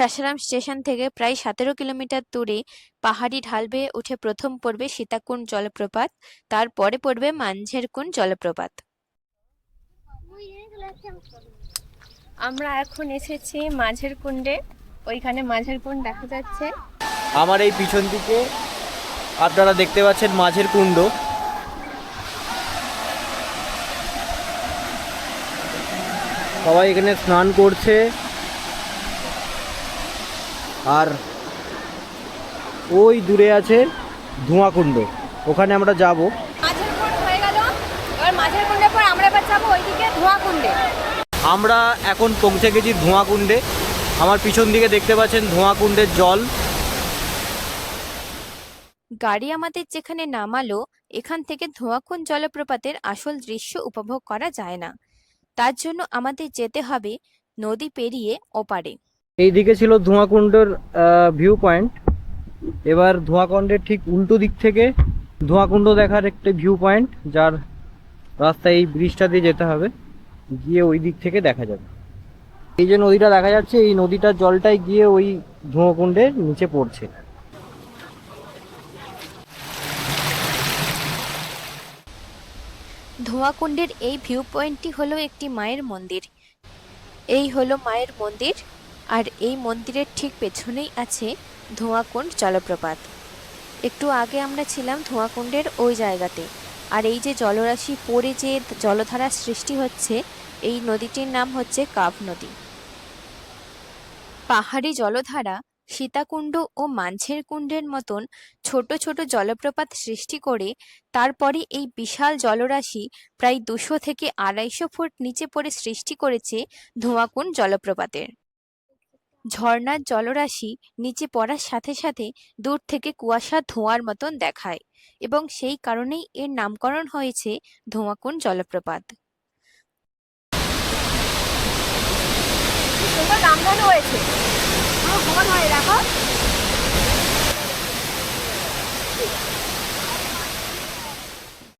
শাসারাম station থেকে প্রায় সতেরো কিলোমিটার দূরে পাহাড়ি ঢাল বেয়ে উঠে প্রথম পড়বে সীতাকুণ্ড জলপ্রপাত তারপরে পড়বে মাঞ্ঝেরকুণ্ড জলপ্রপাত। আমরা এখন এসেছি মাঝের কুণ্ডে ওইখানে মাঝের কুণ্ড দেখা যাচ্ছে। আমার এই পিছন দিকে আপনারা দেখতে পাচ্ছেন মাঝের কুণ্ড সবাই এখানে স্নান করছে। আর ওই দূরে আছে ধোঁয়াকুণ্ড। ওখানে আমরা যাব। মাঝের কুণ্ড গেল। এবার মাঝের কুণ্ডের পর আমরা এবার যাব ওইদিকে ধোয়া কুণ্ডে আমরা এখন পৌঁছে গেছি ধোঁয়াকুণ্ডে। আমার পিছন দিকে দেখতে পাচ্ছেন ধোঁয়াকুণ্ডের জল। গাড়ি আমাদের যেখানে নামালো এখান থেকে ধোঁয়াকুণ্ড জলপ্রপাতের আসল দৃশ্য উপভোগ করা যায় না। তার জন্য আমাদের যেতে হবে নদী পেরিয়ে ওপারে। এই দিকে ছিল ধোঁয়াকুণ্ডের ভিউ পয়েন্ট এবার ধোঁয়াকুণ্ডের ঠিক উল্টো দিক থেকে ধোঁয়াকুণ্ড দেখার একটা ভিউ পয়েন্ট যার রাস্তায় এই ব্রিজটা দিয়ে যেতে হবে। গিয়ে ওই দিক থেকে দেখা যাবে। এই যে নদীটা দেখা যাচ্ছে, এই নদীটার জলটাই গিয়ে ওই ধোঁয়াকুণ্ডের নিচে পড়ছে। ধোঁয়াকুণ্ডের এই ভিউ পয়েন্টটি হলো একটি মায়ের মন্দির। এই হলো মায়ের মন্দির। আর এই মন্দিরের ঠিক পেছনেই আছে ধোঁয়াকুণ্ড জলপ্রপাত। একটু আগে আমরা ছিলাম ধোঁয়াকুণ্ডের ওই জায়গাতে। আর এই যে জলরাশি পড়ে যে জলধারা সৃষ্টি হচ্ছে, এই নদীটির নাম হচ্ছে কাব নদী। পাহাড়ি জলধারা সীতাকুণ্ড ও মাঞ্ঝের কুণ্ডের মতন ছোট ছোট জলপ্রপাত সৃষ্টি করে তারপরে এই বিশাল জলরাশি প্রায় দুশো থেকে আড়াইশো ফুট নিচে পড়ে সৃষ্টি করেছে ধোঁয়াকুণ্ড জলপ্রপাতের। ঝর্ণার জলরাশি নিচে পড়ার সাথে সাথে দূর থেকে কুয়াশা ধোঁয়ার মতন দেখায় এবং সেই কারণেই এর নামকরণ হয়েছে ধোঁয়াকুন জলপ্রপাত। সুন্দর রামধনু হয়েছে। হয়ে